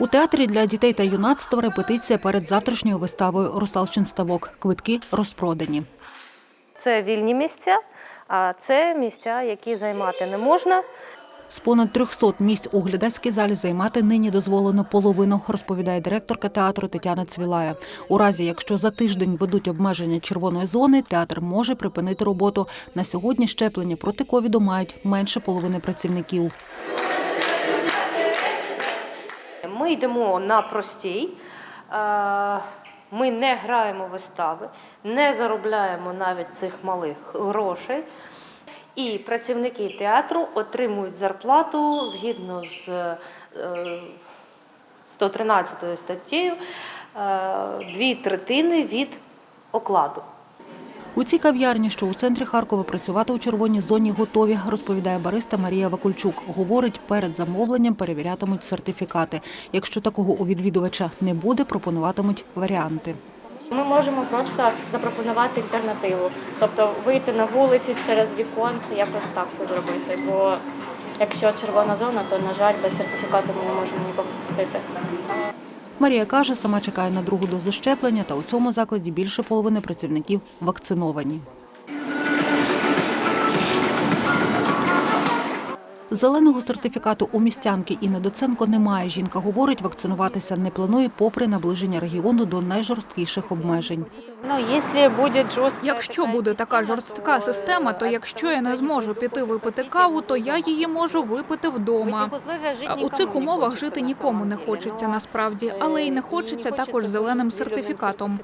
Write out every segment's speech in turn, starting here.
У театрі для дітей та юнацтва репетиція перед завтрашньою виставою Русалчин ставок. Квитки розпродані. Це вільні місця, а це місця, які займати не можна. З понад 300 місць у глядацькій залі займати нині дозволено половину, розповідає директорка театру Тетяна Цвілая. У разі, якщо за тиждень ведуть обмеження червоної зони, театр може припинити роботу. На сьогодні щеплення проти ковіду мають менше половини працівників. Ми йдемо на простій. е, Ми не граємо вистави, не заробляємо навіть цих малих грошей. І працівники театру отримують зарплату згідно з е, 113 статтею е, дві третини від окладу. У цій кав'ярні, що у центрі Харкова, працювати у червоній зоні готові, розповідає бариста Марія Вакульчук. Говорить, перед замовленням перевірятимуть сертифікати. Якщо такого у відвідувача не буде, пропонуватимуть варіанти. Ми можемо просто запропонувати альтернативу, тобто вийти на вулицю через віконце, якось так це зробити. Бо якщо червона зона, то на жаль, без сертифікату ми не можемо нікого пустити. Марія каже, сама чекає на другу дозу щеплення, та у цьому закладі більше половини працівників вакциновані. Зеленого сертифікату у містянки Інни Доценко немає. Жінка говорить, вакцинуватися не планує, попри наближення регіону до найжорсткіших обмежень. Ну, если будет жестко. Якщо буде така жорстка система, то якщо я не зможу піти випити каву, то я її можу випити вдома. У цих умовах жити нікому не хочеться насправді, але й не хочеться також зеленим сертифікатом.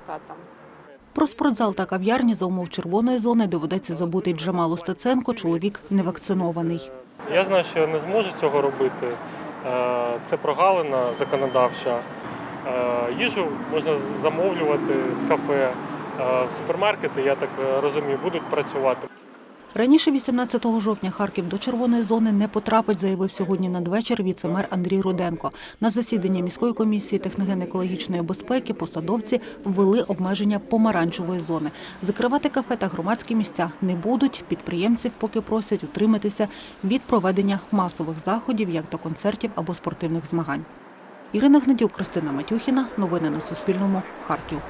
Про спортзал та кав'ярні за умов червоної зони доведеться забути Джамалу Стеценко, чоловік невакцинований. Я знаю, що я не зможу цього робити. Е, Це прогалина законодавча. Е, Їжу можна замовлювати з кафе. Е, В супермаркети, я так розумію, будуть працювати. Раніше 18 жовтня Харків до червоної зони не потрапить, заявив сьогодні надвечір віце-мер Андрій Руденко. На засіданні міської комісії техногенно-екологічної безпеки посадовці ввели обмеження помаранчевої зони. Закривати кафе та громадські місця не будуть. Підприємців поки просять утриматися від проведення масових заходів, як до концертів або спортивних змагань. Ірина Гнедюк, Кристина Матюхіна. Новини на Суспільному. Харків.